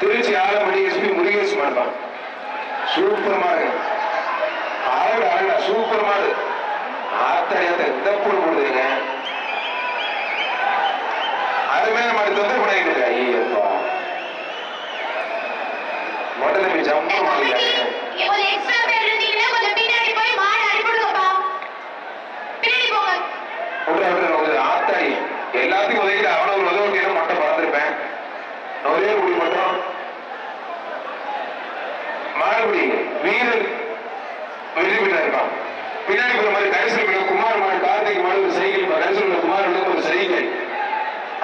Trichy Alamani SP Murugesh மாடுதான் super மாடு ஆடு ஆடு சூப்பர் மாடு ஆத்தாடியாத்த இந்த போடு போடுதுங்க. அருமையான மாடு தொந்தரவு பண்ணிட்டு ஐயப்பா. முதல்ல போய் ஜம்மு மாடு கொஞ்சம் எக்ஸ்ட்ரா பேர் இருந்தீங்கன்னா கொஞ்சம் பின்னாடி போய் மாடு அனுப்பிடுங்கப்பா பின்னாடி போங்க விட்ற விட்ற ஒரு ஆத்தாடி எல்லாத்துக்கும் உதவிட்டு அவன ஒரு உதவி கேட்டு மட்டும் பறந்துருப்பேன் ஒரே குடி மட்டும் மாடுபடி வீரர் வெற்றி பெற்றா பின்னாடி போற மாதிரி கரிசல் பண்ண குமார் மாடு கார்த்திக் மாடு ஒரு சைக்கிள் கரிசல் பண்ண குமார் வந்து ஒரு சைக்கிள்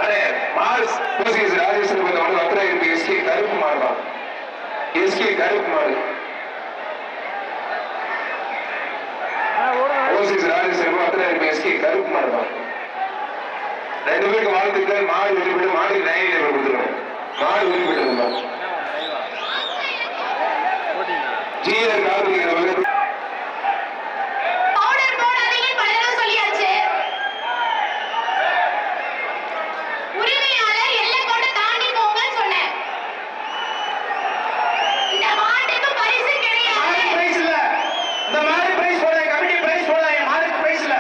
அடே மார்ஸ் பூசிஸ் ராஜேஸ்வரன் கொஞ்சம் வந்து வக்கரா இருக்கு எஸ்கே கருப்பு மாடு தான். எஸ்கே கருப்பு மாடு ஓசிஸ் ராஜேஸ்வரன் வக்கரா இருக்கு எஸ்கே கருப்பு மாடு தான். ரெண்டு பேருக்கு வாழ்த்துக்கள். மாடு வெற்றி மாடு நைன் லேபர் கொடுத்துருவோம் மாடு வெற்றி பெற்றிருந்தோம் ஜிஆர் கார்த்திக் அவர்கள் பவுடர் போடாதீங்கன்னு பல தடவை சொல்லியாச்சு உரிமையாளர் எல்லை கொண்டு தாண்டி போங்கன்னு சொன்னேன் இந்த மாட்டுக்கு பரிசு மாடு கிடையாது பிரைஸ் இல்ல இந்த மாடு பிரைஸ் போட கமிட்டி பிரைஸ் போட என் மாடுக்கு பிரைஸ் இல்ல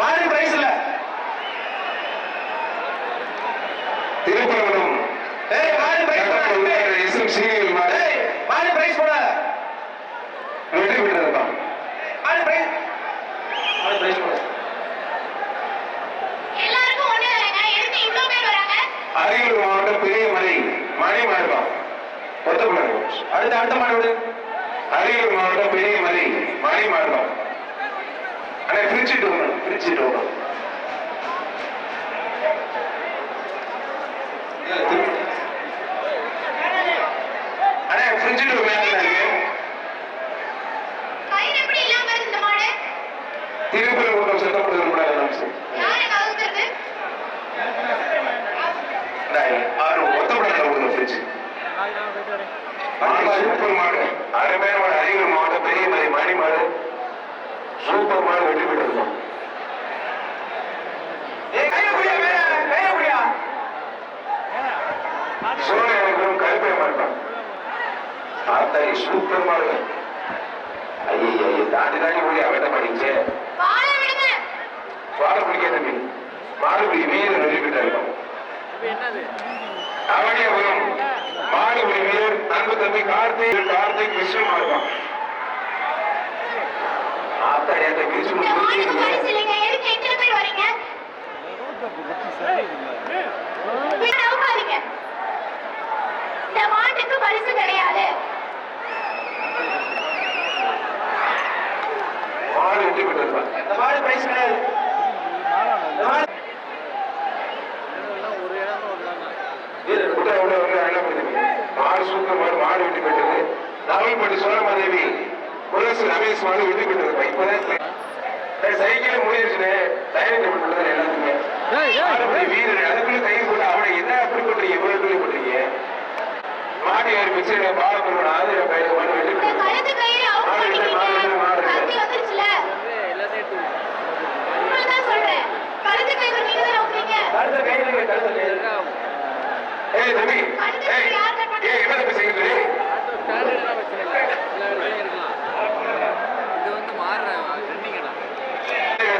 மாடு பிரைஸ் இல்ல திருப்பரங்குன்றம் ஏய் மாடு பிரைஸ் போட எஸ் எம் சீரியல் மாடு ஏய் மாடு பிரைஸ் போட வெற்றி பெற்றிருந்தான் மாடு பிரைஸ் மாடு பிரைஸ் போட எல்லாருக்கும் ஒண்ணு தானேங்க எதுக்கு இவ்ளோ பேர் வராங்க அரியலூர் மாவட்டம் பெரிய மலை மணி மாடுதான் ஒத்தப்படாது அடுத்த அடுத்த மாடு விடு அரியலூர் மாவட்டம் பெரிய மலை மணி மாடுதான் அண்ணா பிரிச்சுட்டு வரணும் பிரிச்சுட்டு வரணும். அண்ணா பிரிச்சுட்டு மேல இருக்கு. கயிறு எப்படி இல்லாம இருக்கு இந்த மாடு? திருப்பரங்குன்றம் சட்டப்படுகிற கூட நினைச்சு யாரு கவுத்துறது? ஆறு ஒத்தப்படாத ஒரு பிரிச்சு. மாடு சூப்பர் மாடு. அருமையான மாடு அரியலூர் மாவட்டம் பெரிய மலை மணி மாடு. சூப்பர் மாடு வெற்றி பெற்றிருக்கோம் சோழனுக்கும் கருப்பை மாட்டான் ஆத்தாடி சூப்பர் மாடு ஐயே ஐயே தாண்டி தாண்டி போய் அவட்ட படிச்சே வாழ பிடிக்க தம்பி. மாடு பிடி வீரர் வெற்றி பெற்றிருக்கோம் அவனியபுரம் மாடு பிடி வீரர். அன்பு தம்பி கார்த்திக் கார்த்திக் விஷ்ணு மாடுவான் ஆத்தாடி அந்த விஷ்ணு இந்த மாட்டுக்கு பரிசு பரிசு கிடையாது மாடு வெற்றி பெற்றிருப்பான் இந்த மாடு பிரைஸ் கிடையாது கூட வந்து மாடு சூப்பர் மாடு மாடு வெட்டி பெற்றது தமிழ்பட்டி சோழமாதேவி முரசு ரமேஷ் மாடு வெட்டி பெற்றது இப்பதான் சைக்கிள் முடிஞ்சிருச்சுனே டைனிங் டேபிள் உள்ளது எல்லாத்துக்குமே வீரர் அதுக்குள்ள கை போட்டு அவனை என்ன அப்படி பண்றீங்க இவ்வளவு சொல்லி பண்றீங்க மாடி யாரு பிச்சை பாட பண்ணுவோம் ஆதிர பையன் மாடு வெட்டி இந்த பெற்றது கழுத்து கயிறு அவுட் பண்ணிட்டீங்க கத்தி வந்துருச்சுல உங்களை தான் சொல்றேன் கழுத்து கயிறு நீங்க தானே அவுக்குறீங்க கழுத்த கையில கழுத்த கையில ஏய் தம்பி ஏய் ஏய் என்ன தம்பி செய்யுது இது வந்து மாறுற ட்ரெண்டிங்கடா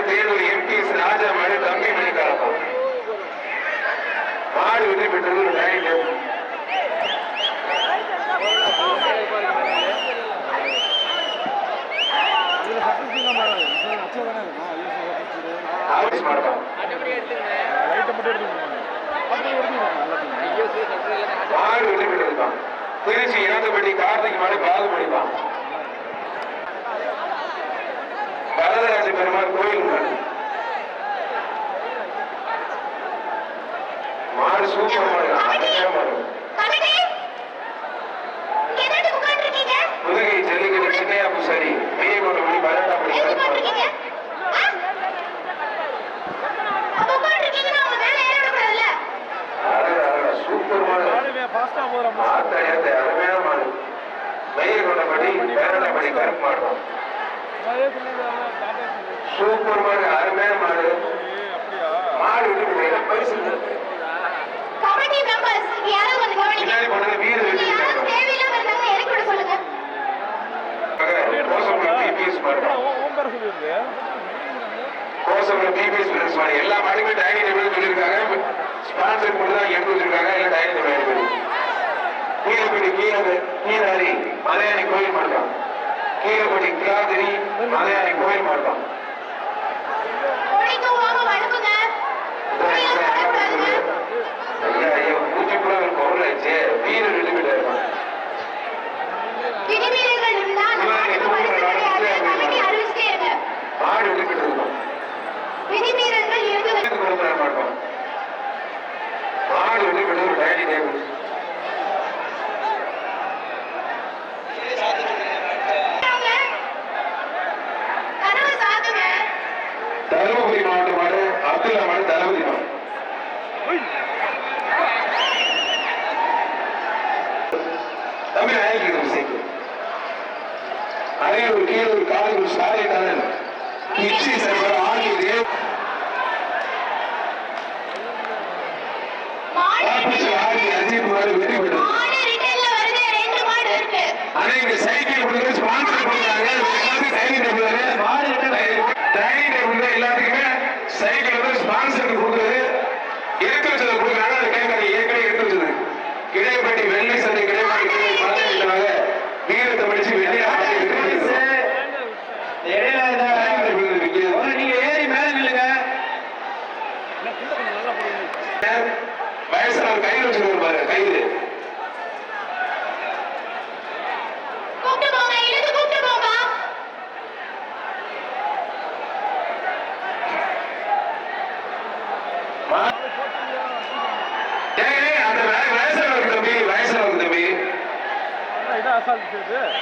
தேர்தல் எம்பிஎஸ் ராஜா மாடு தம்பி மணி மணிக்காரப்பம் மாடு வெற்றி பெற்றது ஒரு டைனிங் திருச்சி இறந்தபடி கார்த்திக் மாடு எடுத்துக்கங்க ஐயோ சரி சரி மாடு வெற்றி பெற்றிருக்கான் திருச்சி இனந்தபடி கார்த்திக் மாடு பாகுபடி தான் வரதராஜ பெருமாள் கோயில் மாடு சூப்பர் மாடு அழகான மாடு. புதுகை ஜல்லிக்கட்டு சின்னையா பூசாரி பிஏ கொண்டு போய் அழகா அழகா சூப்பர் மாடு. ஆத்தாடியாத்த அருமையான மாடு. மெய்யை கொண்டபடி பேரண்டபடி கருப்பு மாடு. சூப்பர் மாடு அருமையான மாடு. மாடு இருக்குது பரிசு எல்லா மாடுமே டைனி டேபிள் சொல்லியிருக்காங்க. ஸ்பான்சர் பண்ணி தான் எடுத்து வச்சிருக்காங்க. எல்லாம் டைனி டேபிள் எடுத்து கீழப்படி கீழாரி மலையாளி கோயில் மாட்டோம் கீழப்படி கிளாதிரி மலையாளி கோயில் மாட்டோம்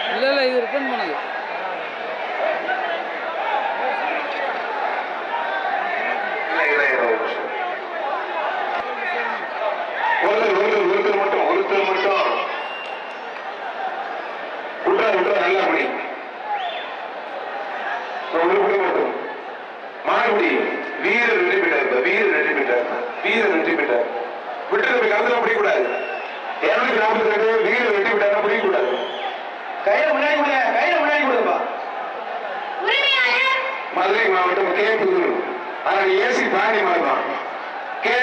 இல்ல இல்ல இது ரிட்டர்ன் பண்ணுது ஒருத்தர் ஒருத்தர் ஒருத்தர் மட்டும் ஒருத்தர் மட்டும். விட்றா விட்றா நல்லா பண்ணி ஒரு குடி மட்டும் மாறுபடி வீரர் வெற்றி பெற்றார் வீரர் வெற்றி பெற்றார் வீரர் வெற்றி பெற்றார் விட்டு நம்ம கலந்துல பிடிக்கூடாது இருநூத்தி நாற்பத்தி ரெண்டு வீரர் வெற்றி பெற்றார் பிடிக்கூடாது கையில முன்னாடி கொடுங்க கையில முன்னாடி கொடுங்கப்பா உரிமையாளர் மதுரை மாவட்டம் கே புதூர் அதற்கு ஏசி பிராணி மாறுவான் கே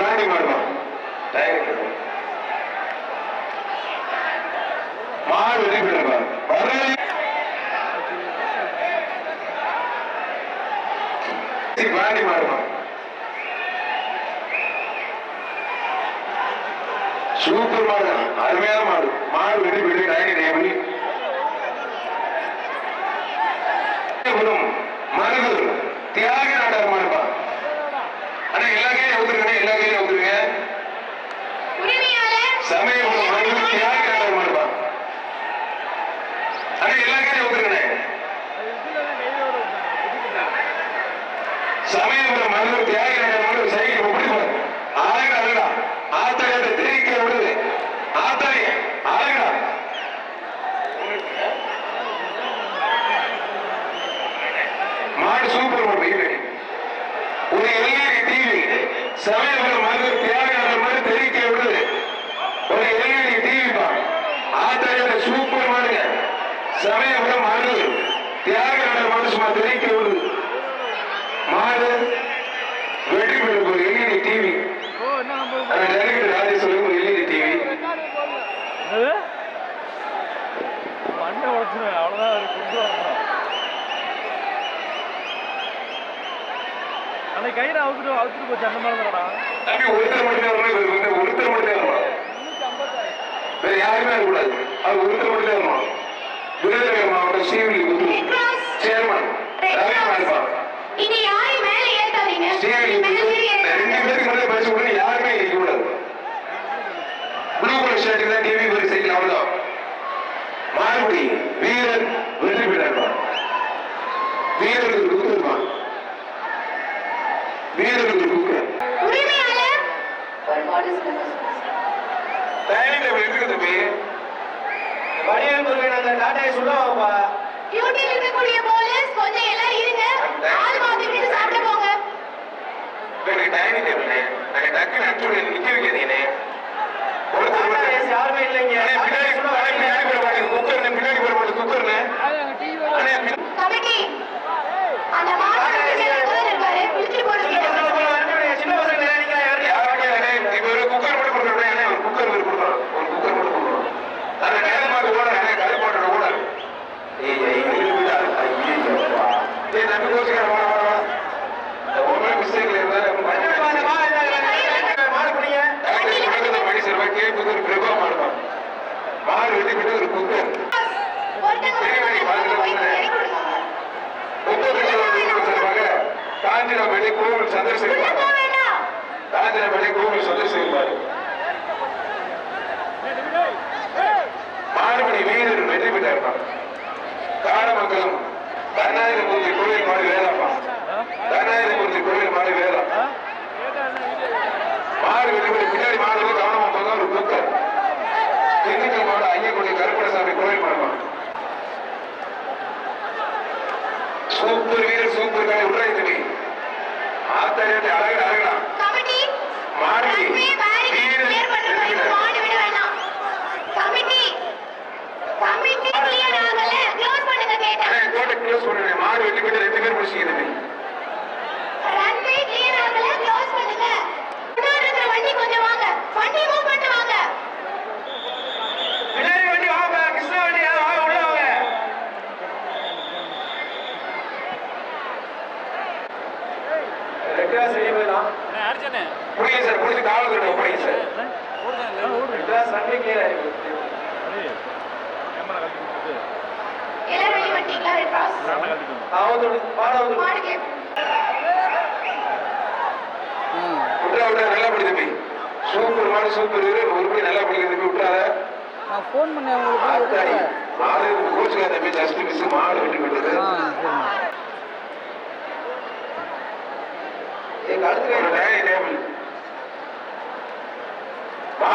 புதூர் ஏசி பிராணி மாறுவான் மாடு வெற்றி பெறுவார் மதுரை சூப்பர் மாடு. அருமையான மாடு. மாடு வெற்றி பெற்று டைனிங் தியாக ஆத்தாரியோட தெரிவிக்க விடுது. ஆத்தாரி ஆளுங்கடா மாடு சூப்பர் மாடு ஒரு எல்இடி டிவி சமயபுரம் மருதூர் தியாகராஜர் மாதிரி தெரிவிக்க விடுது. ஒரு எல்இடி டிவி தான் சூப்பர் மாடுங்க. சமயபுரம் மருதூர் தியாகராஜர் மாடு தெரிவிக்க விடுது. மாடு வெற்றி பெற்ற ஒரு எல்இடி டிவி மண்ணை உடச்சுருவேன் அவ்வளோதான் அவர் கொண்டு வரணும் அன்னைக்கு கையில் அவுத்துட்டு அவுத்துட்டு போச்சு அந்த மாதிரி தானடா தம்பி ஒருத்தர் மட்டும் வரணும் இவர் வந்து ஒருத்தர் மட்டும் வரணும் வேற யாருமே வரக்கூடாது அது ஒருத்தர் மட்டும் வரணும் விருதுநகர் மாவட்டம் ஸ்ரீவில்லி புத்தூர் Cross. சேர்மன் யாரையும் மேல ஏத்தாதீங்க ஸ்ரீவில்லி மேல புத்தூர் ஏறி இந்த ரெண்டு ஏத்தாதீங்க. பேருக்கு மட்டும் பரிசு கொடுங்க யாருமே இருக்க கூடாது தான் டிவி ஒரு சைக்கிள் அவ்வளவுதான். மாறுபடி வீரர் வெற்றி பெற்றார் வீரருக்கு கொடுத்துருப்பான் வீரருக்கு கொடுக்குறேன் உரிமையாளர். ஒரு போலீஸ் வந்து டைனிங் டேபிள் இருக்குது தம்பி? வடிவேல் முருகன் அந்த டாட்டாயை சொல்லுவாங்கப்பா டியூட்டியில் இருக்கக்கூடிய போலீஸ் கொஞ்சம் எல்லாம் இருங்க. ஆள் மாத்திட்டு சாப்பிட போங்க. எனக்கு டைனிங் டேபிள் நாங்க டக்குன்னு அனுப்பிச்சு நிக்க வைக்காதீங்கண்ணே டாடா ஒருத்தர் ஏசி யாருமே இல்லைங்க அண்ணே, பின்னாடி டாடா சொல்லுவாங்க பின்னாடி போற மாட்டேங்குது குக்கர்னு பின்னாடி போற மாட்டேங்குது குக்கர்னு அது அங்க டிவி அண்ணே கோவில் உள்ள சந்திரசேகர் வீரர் வெற்றி பெற்றார். காரமங்கலம் கருணாநிதிமூர்த்தி கோவில் மாடு வேதாப்பா கருணாநிதிமூர்த்தி கோவில் மாடு வேதம் மாடு வெற்றி பெற்று பின்னாடி மாடு வந்து கவனமா போங்க ஒரு குக்கர் திண்டுக்கல் மாடு ஐயக்குடி கருப்பணசாமி கோவில் மாடுமா சூப்பர் வீரர் சூப்பர் காலை உட்ராய் தம்பி ஆத்தாரியத்தை அழகு அழகலாம் கமிட்டி மாறுபடி ரன்வே பேரிங் வீரர் கிளியர் பண்ண வெற்றி போய் பெற்றார். மாடு விட வேண்டாம் கமிட்டி கமிட்டி கிளியர் ஆகல க்ளோஸ் பண்ணுங்க கேட்டேன் அண்ணே, கோட்டை க்ளோஸ் பண்ணுங்க மாடு வெட்டி போட்டு ரெண்டு பேர் முடிச்சிங்க தம்பி ரன்வே கிளியர் ஆகல. க்ளோஸ் பண்ணுங்க முன்னாடி இருக்கிற வண்டி கொஞ்சம் வாங்க. வண்டி மூவ் பண்ணிட்டு வாங்க பின்னாடி வண்டி வாங்க கிருஷ்ணா வண்டி யாரும் வாங்க உள்ள வாங்க மெட்ராஸ் வெளியே போயிடலாம் புரியுது சார் புரிஞ்சு காவல் கிட்ட புரியுது சார் மெட்ராஸ் ரன்வே கிளியர் ஆயிருக்கு எல்லாரும் வெளிய வந்துட்டீங்களா விட்டா நல்லா படி தம்பி. சூப்பர் மாடு சூப்பர் ஒரு நல்லா படிக்கிற தம்பி விட்டாத நான் ஃபோன் பண்ணேன் உங்களுக்கு மாடு கோச்சுக்காத தம்பி ஜஸ்ட் மிஸ் மாடு வெட்டி எங்க அடுத்த ஒரு டைனிங் டேபிள்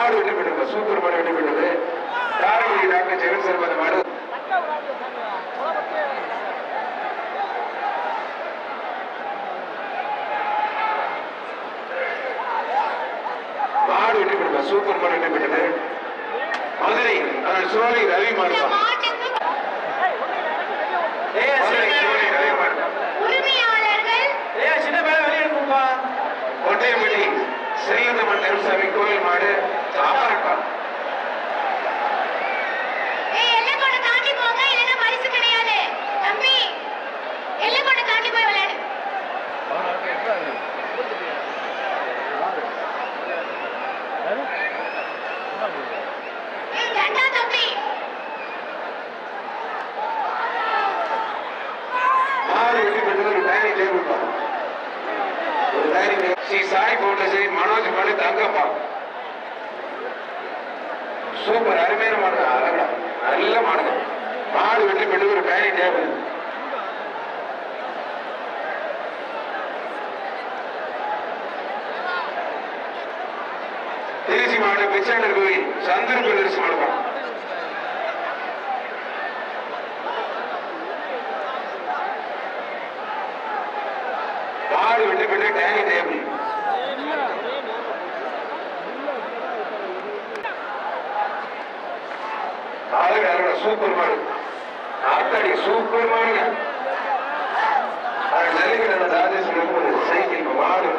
மாடு வெட்டி போட்டது சூப்பர் மாடு வெட்டி போட்டது காரைக்குடி டாக்டர் ஜெகன் சார் அந்த மாடு. மாடு வெட்டி போட்டது சூப்பர் மாடு வெட்டி போட்டது மதுரை அதன் சோழி ரவி இந்த மாடு மாட்டுக்கு ஏய் மதுரை சின்ன சோழி ரவி மாடு உரிமையாளர்கள். ஏய் சின்ன பேர வெளியே இருக்கும்பா ஒட்டையம்பட்டி ஸ்ரீலந்தமன் நெருசாமி கோயில் மாடு. ஆமாப்பா ஏய் எல்லைக்கோட்டை சாய் மனோஜ் பண்ணி தங்கப்பா. சூப்பர் அருமையான மாடு அழகா நல்ல மாடுங்க மாடு வெற்றி போட்டது ஒரு பேனி டேபிள். திருச்சி மாவட்டம் பிச்சாண்டர் கோயில் சந்திர பிரதர்சி மாடுப்பா மாடு வெட்டி போட்டு டைனிங் டேபிள் அழகு அழகா சூப்பர் மாடு ஆத்தாடி சூப்பர் மாடுங்க அது அந்த ராஜேஸ்வரன் சைக்கிள் மாடு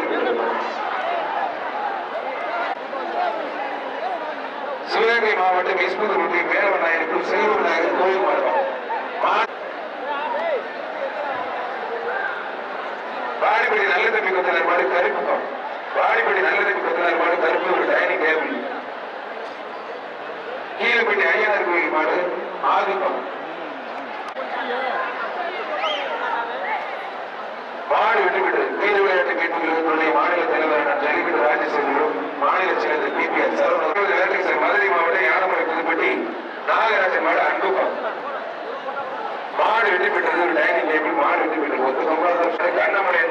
சிவகங்கை மாவட்டம் இஸ்புதமுட்டி மேலவநாயகம் செல்வநாயகர் கோயில் மாவட்டம். மா- வாடிப்படி நல்ல தம்பி கொத்தனார் மாடு கருப்பு வாடிப்படி நல்ல தம்பி மாடு கருப்பு ஒரு டைனிங் டேபிள் கீழப்பட்டி ஐயனார் கோயில் மாடு ஆதிக்கம். மாடு விட்டுவிட்டு வீர விளையாட்டு மீட்புகளுடைய மாநில தலைவரான ஜல்லிக்கட்டு ராஜசேகரும் மாநில செயலர் P. P. S. Sir Madurai மாவட்டம் யானமலை புதுப்பட்டி நாகராஜன் மாடு அன்புப்பா மாடு வெட்டி பெற்றது டைனிங் டேபிள் மாடு வெட்டி பெற்றது ஒத்து கம்பளம்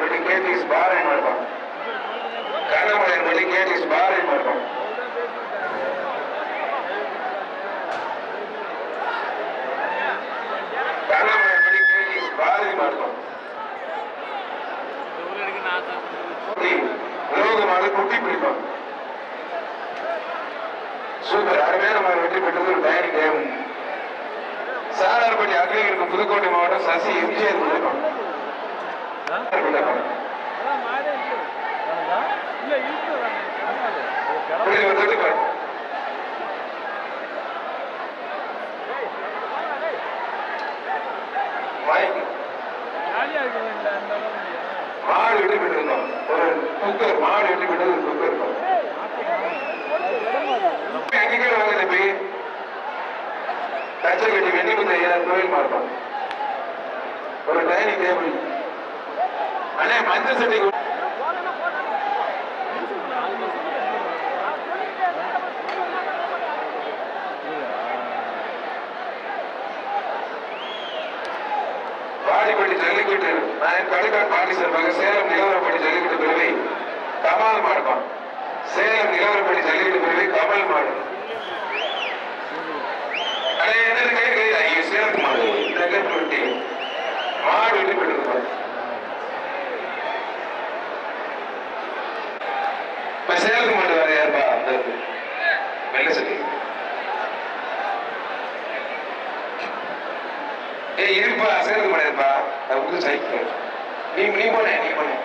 லட்சம் கட்டி வெண்ணி குத்த ஐயாயிரம் கோயில் பார்ப்பாங்க ஒரு டைனிங் டேபிள். அண்ணே மஞ்ச சட்டி பாடிப்பட்டி ஜல்லிக்கட்டு. நான் கடுக்காடு பாண்டீஸ்வரர் மகன் சேலம் நிலவரப்பட்டி ஜல்லிக்கட்டு பிரிவை கமால் மாடுப்பான் சேலம் நிலவரப்பட்டி ஜல்லிக்கட்டு பிரிவை கமல் மாடுப்பான் ஏய் இருப்பா சேலத்து மாடு இருப்பா. அது சைக்கிள் நீ நீ போனே நீ போனே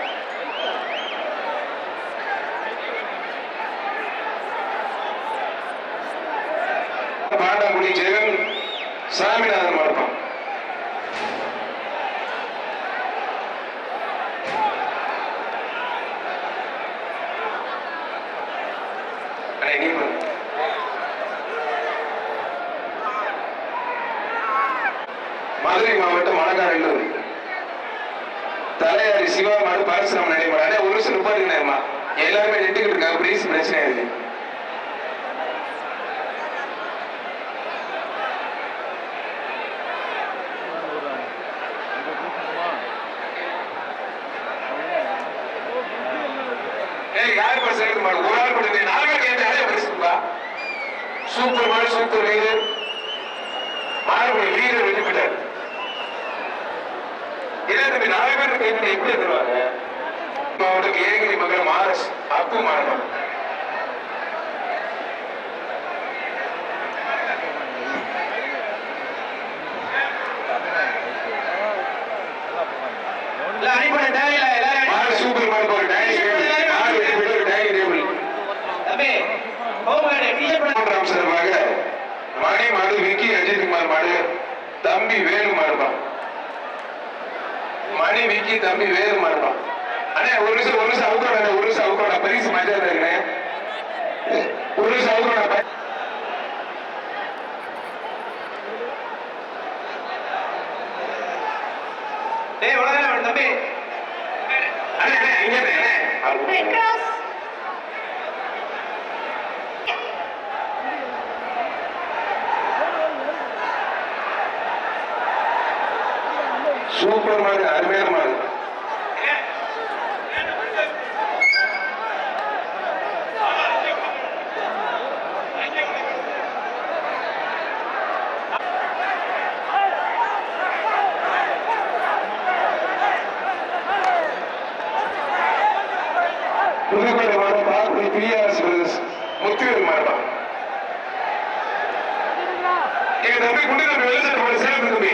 பாண்டாங்குடி ஜெகன் சாமிநாதன் மாடுப்பான் அண்ணே, நீ போடு. மதுரை மாவட்டம் மணக்காரல்லூர் தலையாரி சிவா மாடு பரசுராம நடைமாடு அண்ணே ஒரு நிமிஷம் நிப்பாட்டுங்கண்ணேம்மா எல்லாருமே நின்றுக்கிட்டு இருக்காங்க பிரைஸ் பிரச்சனை இருக்கு ஏய் யார் பஸ் எடுக்க மாடு ஒரு ஆள் கொடுங்க நாலு பேர் கேட்டாலே பரிசுப்பா சூப்பர் மாடு வீரர் மாறுபடி வீரர் வெற்றி பெற்றார் இதே தம்பி நாலு பேர் கைது எப்படி தருவாங்க? அவருக்கு ஏகிரி மகன் மாரஸ் அப்பு மாணவன் அடிப்படை அனுப்பி தேவையில்ல எல்லாரும் மாடு சூப்பர் மாடு ஒரு டைனிங் டேபிள் மாடு வெற்றி பெற்ற ஒரு டைனிங் டேபிள் தம்பி ஹோம்கார்டு டிஷர்ட் பண்ண மூன்றாம் சார்பாக மணி மாடு விக்கி அஜித்குமார் மாடு தம்பி வேலு மாடுப்பான் மணி விக்கி தம்பி வேலு மாடுப்பான் அண்ணே ஒரு நிமிஷம் ஒரு நிமிஷம் அவுக்கோட ஒரு நிமிஷம் அவுக்கோட பரிசு மஜா இருக்குண்ணே ஒரு நிமிஷம் அவுக்கோட டேய் உலகம் தம்பி. அண்ணே அண்ணே இங்க அண்ணே ரெட் கிராஸ் சூப்பர் மாடு அருமையான மாடு புதுக்கோட்டை மாவட்டம் பாக்குடி பிஆர்எஸ் முத்துவேல் மாவட்டம் எங்க தம்பி குண்டு தம்பி வெளிச்சத்தை போல சேர்ந்து தம்பி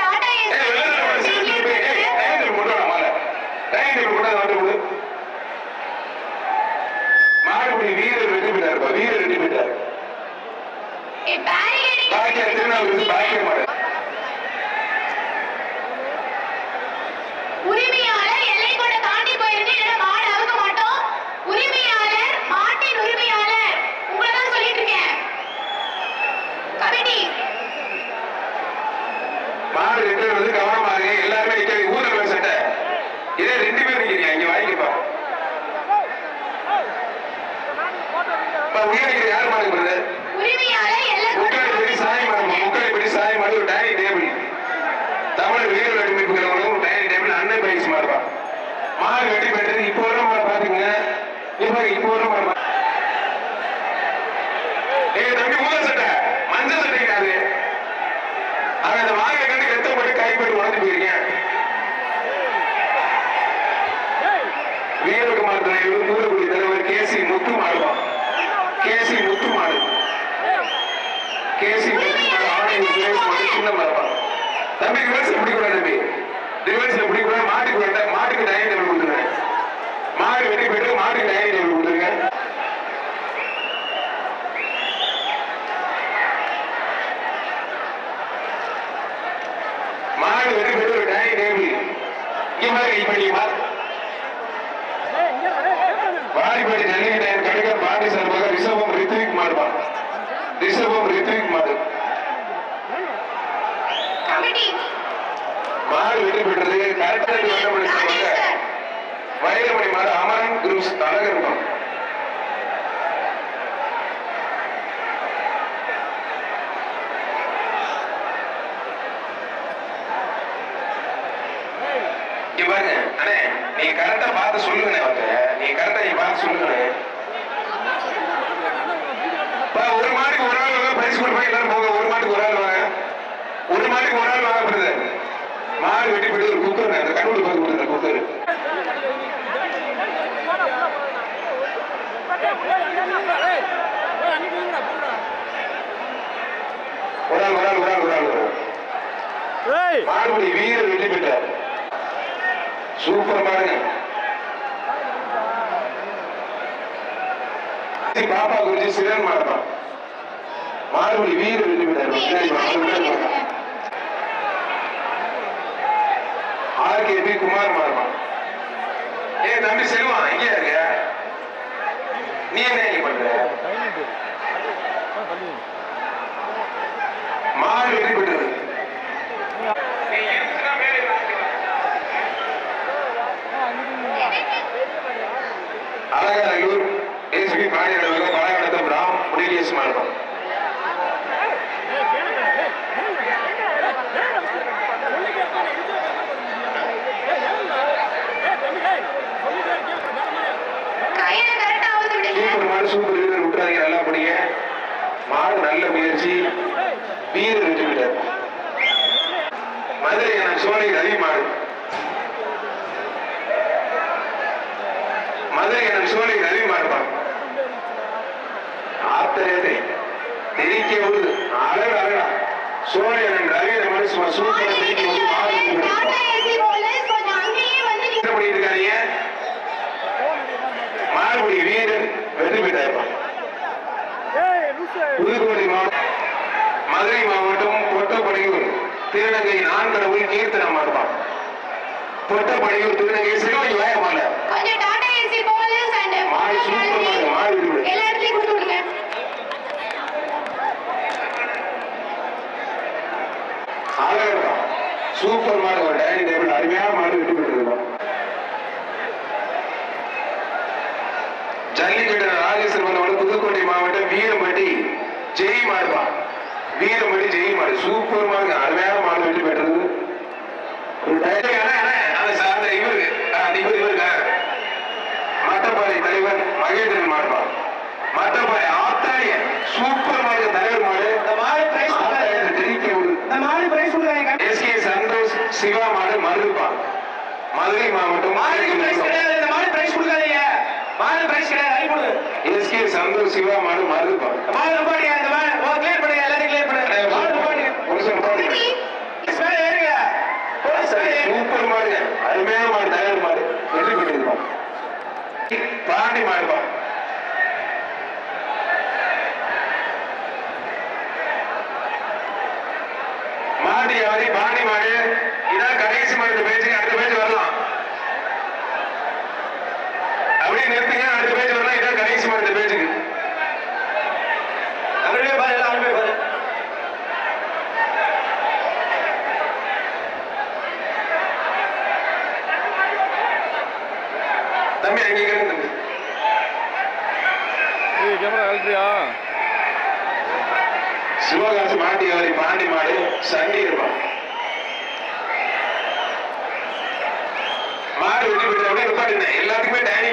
டாடா ஏய், ஏஸ் வெளிச்சத்தை போல சேர்ந்து தம்பி ஏய், டைனிங் டேபிள் கொண்டு வாடா மாலை டைனிங் டேபிள் கொண்டு வந்து கொடு மாடுபடி வீரர் வெற்றி பெற்றாருப்பா வீரர் வெற்றி பெற்றார் ஏ பேரிகேடிங் பாக்கிய திருநாவுக்கு பாக்கிய மாடு உரிமையாளர் எல்லை கூட தாண்டி போயிருக்கு இல்லைன்னா மாடு அவுக்க மாட்டோம் உரிமையாளர் மாட்டின் உரிமையாளர் உங்களை தான் சொல்லிட்டு இருக்கேன் கமிட்டி மாடு ரெண்டு வந்து கவனமா இருங்க எல்லாருமே நிக்க ஊர்ல போய் சட்டை. இதே ரெண்டு பேர் நிக்கிறீங்க. இங்க வாங்கிக்கப்பா உயர் நிக்கிற யார் மாடு கூட முக்காடி படி சாய் மாடு முக்காடி படி சாய் மாடு ஒரு டைனிங் டேபிள். தமிழ் வீர வெட்டிமைப்புகிறவங்களும் ஒரு டைனிங் டேபிள் அண்ணன் பயிற்சி மாடுப்பா மாடு வெட்டி பெற்றது இப்போ வர மாடு பாத்துங்க இப்போ இப்போ வர மாடு ஏய் தம்பி ஊத சட்டை மஞ்சள் சட்டை கிடையாது அவன் அந்த வாங்கை கண்டு கெட்டப்பட்டு கைப்பட்டு போயிருக்கேன் வீரகுமார் தலைவர் தூத்துக்குடி தலைவர் கே சி முத்து மாடுவா கே சி முத்து மாடு கே சி சின்ன மரபா. தம்பி ரிவர்ஸ் எப்படி கூட தம்பி? ரிவர்ஸ் எப்படி கூட மாட்டுக்கு மாட்டுக்கு டைனிங் டேபிள் கொடுத்துருங்க மாடு வெட்டி போயிட்டு மாட்டுக்கு டைனிங் டேபிள் கொடுத்துருங்க மாடு வெட்டி போயிட்டு ஒரு டைனிங் டேபிள் இங்க மாதிரி இப்ப நீ மா- வாடிப்பட்டி ஜல்லிக்கட்டு கடுக்க பாண்டி சார்பாக ரிஷபம் ரித்விக் மாடுவான் ரிஷபம் ரித்விக் மாடு மாடு வெற்றி பெற்றது. கரெக்டாக வட்டப்படி ராஜேஷ் சொல்லுவாங்க சார். வயலமணி மாடு அமரன் குரூஸ் அழகருப்பான் கரெக்டா பார்த்து சொல்லுங்கண்ணே அவர்கிட்ட. நீ கரெக்டா நீ பார்த்து சொல்லுங்கண்ணே. பா, ஒரு மாட்டுக்கு ஒரு ஆள் வாங்க பிரைஸ் கொடுப்பாங்க எல்லாரும் போங்க. ஒரு மாட்டுக்கு ஒரு ஆள் வாங்க. ஒரு மாட்டுக்கு ஒரு ஆள் வாங்க பிரதர் மாடு வெட்டி போயிட்டு ஒரு குக்கர் அந்த கண்ணூர் பார்த்து கொடுத்துருங்க குக்கர். ஒரு ஆள் ஒரு ஆள் ஒரு ஆள் ஒரு ஆள் மாடுபடி வீரர் வெற்றி பெற்றார். சூப்பர் மாடுங்க பாப்பா குறிச்சு சிறன் மாடுதான் மாடுபடி வீரர் வெற்றி பெற்றார் பின்னாடி வா, முன்னாடி வா. ஆர்கேபி குமார் மாறுமா ஏ தம்பி செல்வம் எங்கேயா இருக்க? நீ என்ன இங்க பண்ற? டைனிங் டேபிள் தள்ளி மாடு வெற்றி பெற்றது அழகநல்லூர் ஏசுபி பாண்டியன் பழகடத்தம் ராம் முனிகேஸ் மாறும் கையில கரெக்டா அவுத்து விடுங்க. சூப்பர் மாடு சூப்பர் வீரர் விட்டுறாதீங்க நல்லா படிங்க. மாடு நல்ல முயற்சி. வீரர் வெற்றி பெற்றார் மதுரை என சோலை ரவி மாடு மதுரை என சோலை ரவி மாடுப்பான் ஆத்தரேதை தெரிக்க விடுது அழகு அழகா சோலை என ரவி மாடு சும்மா விடுது மாடு வெற்றி பெற்றார். டாடா ஏசி போலீஸ் கொஞ்சம் அங்கேயே வந்து என்ன பண்ணிட்டு இருக்காங்க மாறுபடி வீரர் வெற்றி லூசு. புதுக்கோட்டை மாவட்டம் மதுரை மாவட்டம் பொட்டப்படையூர் திருநங்கை நான்கடவுள் கீர்த்தனம் மாறுபான் பொட்டப்படையூர் திருநங்கை சிறுவன் போலீஸ் அண்ட் மாடு சூப்பர் மாடு மாடு அழகா சூப்பர் மாடு ஒரு டைனிங் டேபிள் அருமையான மாடு விட்டு பெற்றிருக்கோம் ஜல்லிக்கட்டு ராஜேஸ்வரன் புதுக்கோட்டை மாவட்டம் வீரமடி ஜெய் மாடுபா வீரமடி ஜெய் மாடு. சூப்பர் மாடு அருமையான மாடு வெற்றி பெற்றது. ஒரு டைனிங் அந்த சார்ந்த இவருக்கு இவர் இவருக்கு மட்டப்பாறை தலைவர் மகேந்திரன் மாடுபா மட்டப்பாறை ஆத்தாரிய சூப்பர் மாடு தலைவர் மாடு இந்த மாடு பிரைஸ் ஆத்தாரிய ஜெயிக்க விடு இந்த மாடு பிரைஸ் கொடுக்காங்க எஸ்கே சந்தோஷ் சிவா மாடு மருதுப்பா மதுரை மாவட்டம் மாடுக்கு பிரைஸ் கிடையாது இந்த மாடு பிரைஸ் கொடுக்காதீங்க மாடு பிரைஸ் கிடையாது அடி போடு. எஸ்கே சந்தோஷ் சிவா மாடு மருதுப்பா இந்த மாடு நிப்பாட்டுங்க இந்த மாடு கிளியர் பண்ணுங்க எல்லாத்தையும் கிளியர் பண்ணுங்க மாடு நிப்பாட்டுங்க ஒரு மேல ஏறுங்க. சூப்பர் மாடுங்க அருமையான மாடு தலைவர் மாடு. வெற்றி பெற்றிருப்பா பாண்டி மாடுப்பா மாடு யாரி? பாண்டி மாடு. இதான் கடைசி மாடு பேச்சுக்கு அடுத்த